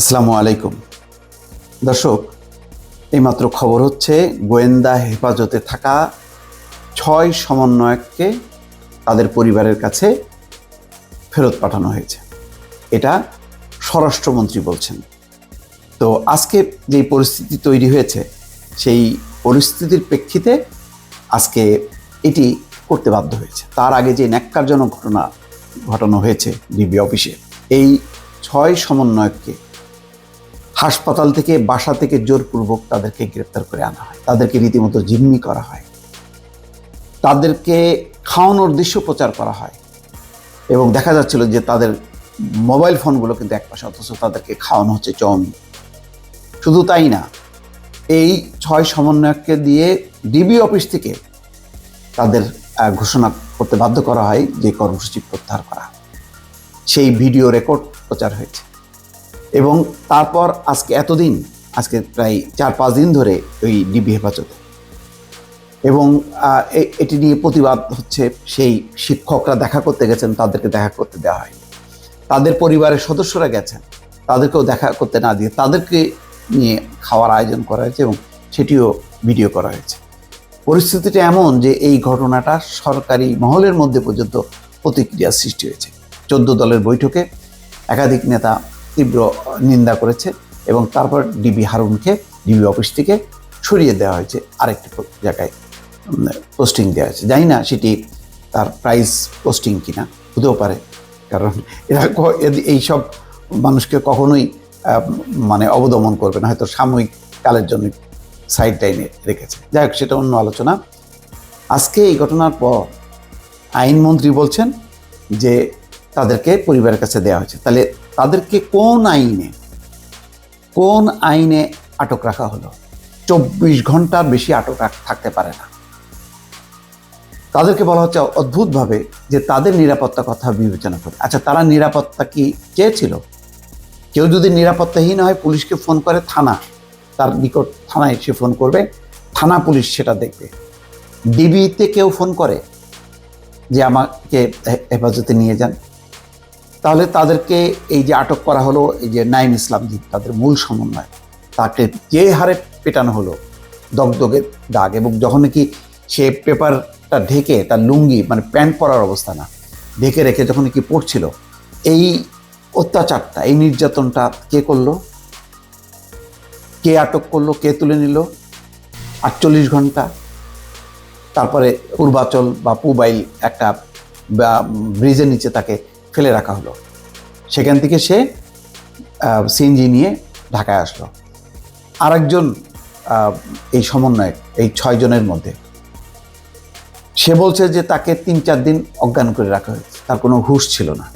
আসসালামু আলাইকুম। দর্শক, এইমাত্র খবর হচ্ছে গোয়েন্দা হেফাজতে থাকা ছয় সমন্বয়ককে তাদের পরিবারের কাছে ফেরত পাঠানো হয়েছে। এটা স্বরাষ্ট্রমন্ত্রী বলছেন। তো আজকে যে পরিস্থিতি তৈরি হয়েছে, সেই পরিস্থিতির প্রেক্ষিতে আজকে এটি করতে বাধ্য হয়েছে। তার আগে যে ন্যাক্কারজনক ঘটনা ঘটানো হয়েছে ডিবি অফিসে, এই ছয় সমন্বয়ককে হাসপাতাল থেকে বাসা থেকে জোরপূর্বক তাদেরকে গ্রেপ্তার করে আনা হয়। তাদেরকে রীতিমতো জিম্মি করা হয়। তাদেরকে খাওয়ানোর দৃশ্য প্রচার করা হয়। এবং দেখা যাচ্ছিল যে তাদের মোবাইল ফোনগুলো কিন্তু এক পাশে, অথচ তাদেরকে খাওয়ানো হচ্ছে চাউমিন শুধু তাই না, এই ছয় সমন্বয়ককে দিয়ে ডিবি অফিস থেকে তাদের ঘোষণা করতে বাধ্য করা হয় যে কর্মসূচি প্রত্যাহার করা। সেই ভিডিও রেকর্ড প্রচার হয়েছে। এবং তারপর আজকে এতদিন, আজকে প্রায় চার, পাঁচ দিন ধরে ওই ডিবি হেফাজতে। এবং এটি নিয়ে প্রতিবাদ হচ্ছে সেই শিক্ষকরা দেখা করতে গেছেন, তাদেরকে দেখা করতে দেওয়া হয় তাদের পরিবারের সদস্যরা গেছেন, তাদেরকেও দেখা করতে না দিয়ে তাদেরকে নিয়ে খাওয়ার আয়োজন করা হয়েছে এবং সেটিও ভিডিও করা হয়েছে। পরিস্থিতিটা এমন যে এই ঘটনাটা সরকারি মহলের মধ্যে পর্যন্ত প্রতিক্রিয়া সৃষ্টি হয়েছে। চোদ্দ দলের বৈঠকে একাধিক নেতা তীব্র নিন্দা করেছে এবং তারপর ডিবি হারুনকে ডিবি অফিস থেকে সরিয়ে দেওয়া হয়েছে আরেকটি জায়গায় পোস্টিং দেওয়া হয়েছে। জানি না সেটি তার প্রাইস পোস্টিং কিনা, হতেও পারে। কারণ এরা এইসব মানুষকে কখনোই মানে অবদমন করবে না, হয়তো সাময়িক কালের জন্য সাইড লাইনে রেখেছে। যাই হোক, সেটা অন্য আলোচনা। আজকে এই ঘটনার পর আইনমন্ত্রী বলছেন যে তাদেরকে পরিবারের কাছে দেওয়া হয়েছে। তাহলে তাদেরকে কোন আইনে কোন আইনে আটক রাখা হলো? চব্বিশ ঘণ্টার বেশি আটক থাকতে পারে না। তাদেরকে বলা হচ্ছে অদ্ভুতভাবে যে তাদের নিরাপত্তা কথা বিবেচনা করে। আচ্ছা তারা নিরাপত্তা কি চেয়েছিল কেউ যদি নিরাপত্তাহীন হয়, পুলিশকে ফোন করে থানা। তার নিকট থানায় সে ফোন করবে, থানা পুলিশ সেটা দেখবে। ডিবিতে কেউ ফোন করে যে আমাকে হেফাজতে নিয়ে যান। তাহলে তাদেরকে এই যে আটক করা হলো, এই যে নাইম ইসলাম দ্বীপ তাদের মূল সমন্বয়, তাকে যে হারে পেটানো হলো দগদগের দাগ, এবং যখন নাকি সে পেপারটা ঢেকে তার লুঙ্গি মানে প্যান্ট পরার অবস্থা না, ঢেকে রেখে যখন কি পড়ছিল, এই অত্যাচারটা, এই নির্যাতনটা কে করল? কে আটক করল? কে তুলে নিল? আটচল্লিশ ঘণ্টা। তারপরে পূর্বাচল বা পুবাইল একটা ব্রিজের নিচে তাকে ফেলে রাখা হলো। সেখান থেকে সে সিএনজি নিয়ে ঢাকায় আসলো। আরেকজন আহ, এই সমন্বয়ক এই ছয় জনের মধ্যে। সে বলছে যে তাকে তিন চার দিন অজ্ঞান করে রাখা হয়েছে। তার কোনো হুঁশ ছিল না।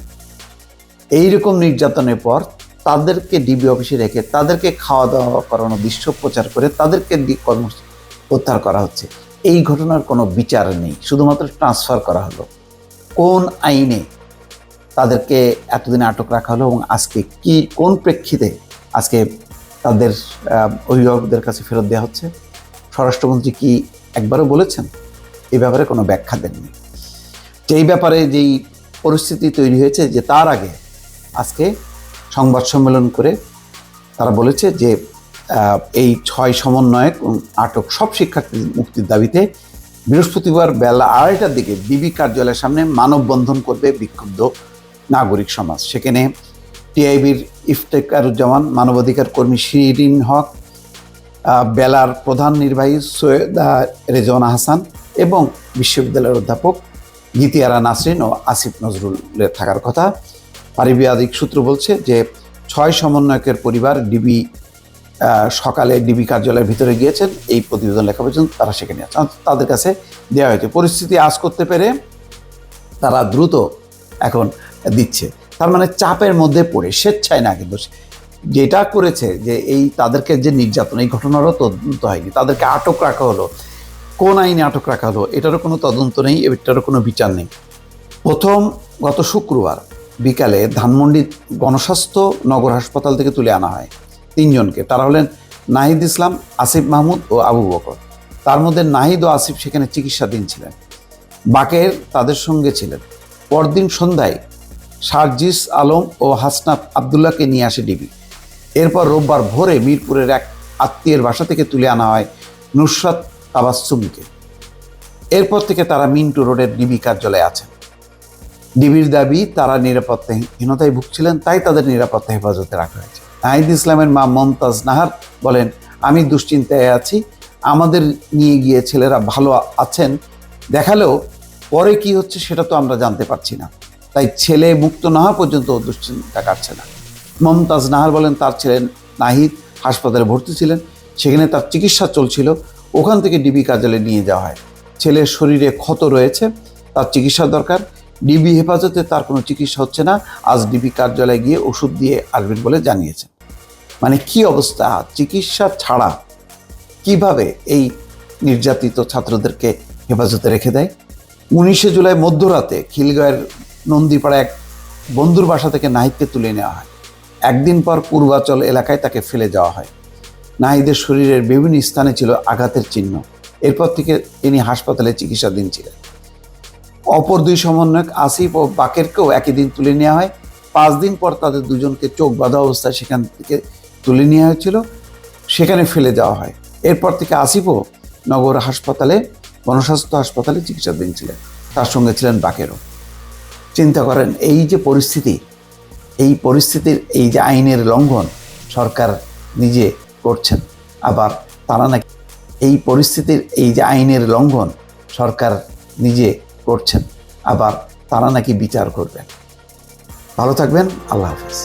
এইরকম নির্যাতনের পর তাদেরকে ডিবি অফিসে রেখে তাদেরকে খাওয়া দাওয়া করানো দৃশ্য প্রচার করে তাদেরকে কর্মসূচি প্রত্যাহার করা হচ্ছে। এই ঘটনার কোনো বিচার নেই। শুধুমাত্র ট্রান্সফার করা হলো। কোন আইনে তাদেরকে এতদিন আটক রাখা হলো এবং আজকে কি, কোন প্রেক্ষিতে আজকে তাদের অভিভাবকদের কাছে ফেরত দেওয়া হচ্ছে? স্বরাষ্ট্রমন্ত্রী কি একবারও বলেছেন? এই ব্যাপারে কোনো ব্যাখ্যা দেননি। যে এই ব্যাপারে যেই পরিস্থিতি তৈরি হয়েছে যে তার আগে আজকে সংবাদ সম্মেলন করে তারা বলেছে যে এই ছয় সমন্বয়ক আটক সব শিক্ষার্থী মুক্তির দাবিতে বৃহস্পতিবার বেলা আড়াইটার দিকে বিবি কার্যালয়ের সামনে মানববন্ধন করবে বিক্ষুব্ধ নাগরিক সমাজ। সেখানে টিআইবির ইফতেকারুজ্জামান মানবাধিকার কর্মী শিরিন হক বেলার প্রধান নির্বাহী সৈয়দা রেজওয়ানা হাসান এবং বিশ্ববিদ্যালয়ের অধ্যাপক গীতিয়ারা নাসরিন ও আসিফ নজরুলের থাকার কথা। পারিবারিক সূত্র বলছে যে, ছয় সমন্বয়কের পরিবার ডিবি সকালে ডিবি কার্যালয়ের ভিতরে গিয়েছেন। এই প্রতিবেদন লেখা পর্যন্ত তারা সেখানে আছে। তাদের কাছে দেওয়া হয়েছে, পরিস্থিতি আজ করতে পেরে তারা দ্রুত এখন দিচ্ছে। তার মানে চাপের মধ্যে পড়ে, স্বেচ্ছায় না কিন্তু যেটা করেছে যে এই তাদেরকে যে নির্যাতন, এই ঘটনারও তদন্ত হয়নি। তাদেরকে আটক রাখা হলো। কোন আইনে আটক রাখা হলো এটারও কোনো তদন্ত নেই, এটারও কোনো বিচার নেই। প্রথম গত শুক্রবার বিকালে ধানমন্ডি গণস্বাস্থ্য নগর হাসপাতাল থেকে তুলে আনা হয় তিনজনকে। তারা হলেন নাহিদ ইসলাম, আসিফ মাহমুদ ও আবু বকর। তার মধ্যে নাহিদ ও আসিফ সেখানে চিকিৎসাধীন ছিলেন। বাকের তাদের সঙ্গে ছিলেন। পরদিন সন্ধ্যায় সার্জিস আলম ও হাসনাত আবদুল্লাহকে নিয়ে আসে ডিবি। এরপর রোববার ভোরে মিরপুরের এক আত্মীয়ের বাসা থেকে তুলে আনা হয় নুসরাত তাবাসুমকে এরপর থেকে তারা মিন্টু রোডের ডিবি কার্যালয়ে আছেন। ডিবির দাবি, তারা নিরাপত্তাহীনতায় ভুগছিলেন, তাই তাদের নিরাপত্তা হেফাজতে রাখা হয়েছে। নাহিদ ইসলামের মা মমতাজ নাহার বলেন, আমি দুশ্চিন্তায় আছি, আমাদের নিয়ে গিয়ে ছেলেরা ভালো আছেন, দেখালেও পরে কি হচ্ছে সেটা তো আমরা জানতে পারছি না। তাই ছেলে মুক্ত না হওয়া পর্যন্ত দুশ্চিন্তা কাটছে না। মমতাজ নাহার বলেন, তার ছেলে নাহিদ হাসপাতালে ভর্তি ছিলেন, সেখানে তার চিকিৎসা চলছিল, ওখান থেকে ডিবি কার্যালয়ে নিয়ে যাওয়া হয়। ছেলের শরীরে ক্ষত রয়েছে, তার চিকিৎসা দরকার, ডিবি হেফাজতে তার কোনো চিকিৎসা হচ্ছে না, আজ ডিবি কার্যালয়ে গিয়ে ওষুধ দিয়ে আসবেন বলে জানিয়েছেন মানে কি অবস্থা? চিকিৎসা ছাড়া কীভাবে এই নির্যাতিত ছাত্রদেরকে হেফাজতে রেখে দেয়? উনিশে জুলাই মধ্যরাতে খিলগাঁয়ের নন্দীপাড়া এক বন্ধুর বাসা থেকে নাহিদকে তুলে নেওয়া হয়। একদিন পর পূর্বাচল এলাকায় তাকে ফেলে যাওয়া হয়। নাহিদের শরীরের বিভিন্ন স্থানে ছিল আঘাতের চিহ্ন। এরপর থেকে তিনি হাসপাতালে চিকিৎসাধীন ছিলেন। অপর দুই সমন্বয়ক আসিফ ও বাকেরকেও একই দিন তুলে নেওয়া হয়। পাঁচ দিন পর তাদের দুজনকে চোখ বাঁধা অবস্থায় সেখান থেকে তুলে নেওয়া হয়েছিল। সেখানে ফেলে দেওয়া হয়। এরপর থেকে আসিফও নগর হাসপাতালে, গণস্বাস্থ্য হাসপাতালে চিকিৎসাধীন ছিলেন। তার সঙ্গে ছিলেন বাকেরও। চিন্তা করেন, এই যে পরিস্থিতি, এই পরিস্থিতির এই যে আইনের লঙ্ঘন সরকার নিজে করছেন, আবার তারা নাকি এই পরিস্থিতির এই যে আইনের লঙ্ঘন সরকার নিজে করছেন, আবার তারা নাকি বিচার করবেন। ভালো থাকবেন, আল্লাহ হাফেজ।